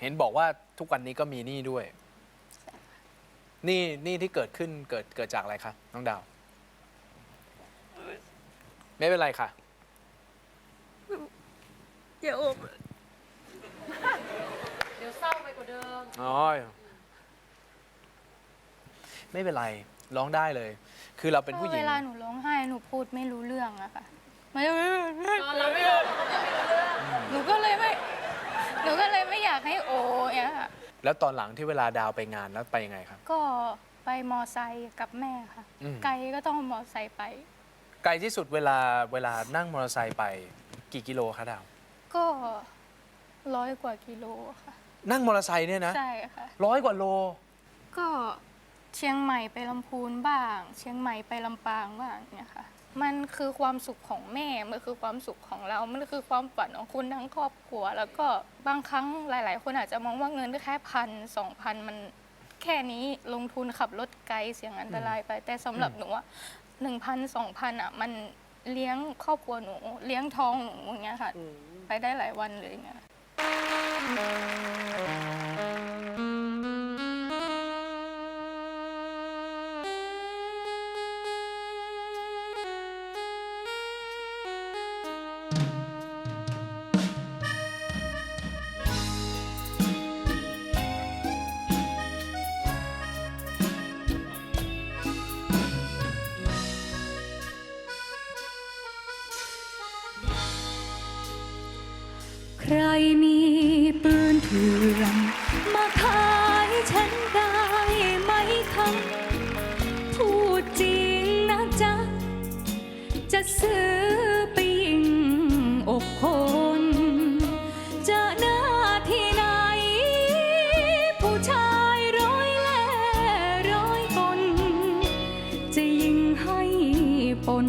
เห็นบอกว่าทุกวันนี้ก็มีหนี้ด้วยหนี้หนี้ที่เกิดขึ้นเกิดเกิดจากอะไรคะน้องดาว ไม่เป็นไรค่ะ อย่าอมเดี๋ยวเศร้าไปกว่าเดิม อ๋อไม่เป็นไรร้องได้เลย คือเราเป็นผู้หญิง เวลาหนูร้องไห้หนูพูดไม่รู้เรื่องอะค่ะไม่ตอนเราไม่รู้หนูก็เลยไม่ หนูก็เลยไม่อยากให้โอเนี่ยค่ะแล้วตอนหลังที่เวลาดาวไปงานแล้วไปยังไงครับ ก็ไปมอไซค์กับแม่ค่ะ อืม ไกลก็ต้องมอไซค์ไป ไกลที่สุดเวลาเวลานั่งมอเตอร์ไซค์ไปกี่กิโลคะดาว ก็ร้อยกว่ากิโลค่ะ นั่งมอเตอร์ไซค์เนี่ยนะใช่ค่ะ ร้อยกว่าโล ก็เชียงใหม่ไปลำพูนบ้าง เชียงใหม่ไปลำปางบ้างเนี่ยค่ะ มันคือความสุขของแม่ มันคือความสุขของเรา มันคือความฝันของคุณทั้งครอบครัว แล้วก็บางครั้งหลาย ๆ คนอาจจะมองว่าเงินแค่พันสองพันมันแค่นี้ลงทุนขับรถไกลเสี่ยงอันตรายไป แต่สำหรับหนูว่าหนึ่งพันสองพันอะมันเลี้ยงครอบครัวหนู เลี้ยงท้องหนูอย่างเงี้ยค่ะ ไปได้หลายวันเลยอย่างเงี้ย ใครมีปืนเถื่อนมาขายฉันได้ไหมคะพูดจริงนะจ๊ะ จะซื้อไปยิงอกคนจะหน้าที่ไหน ผู้ชายร้อยแล่ร้อยคน จะยิงให้ปน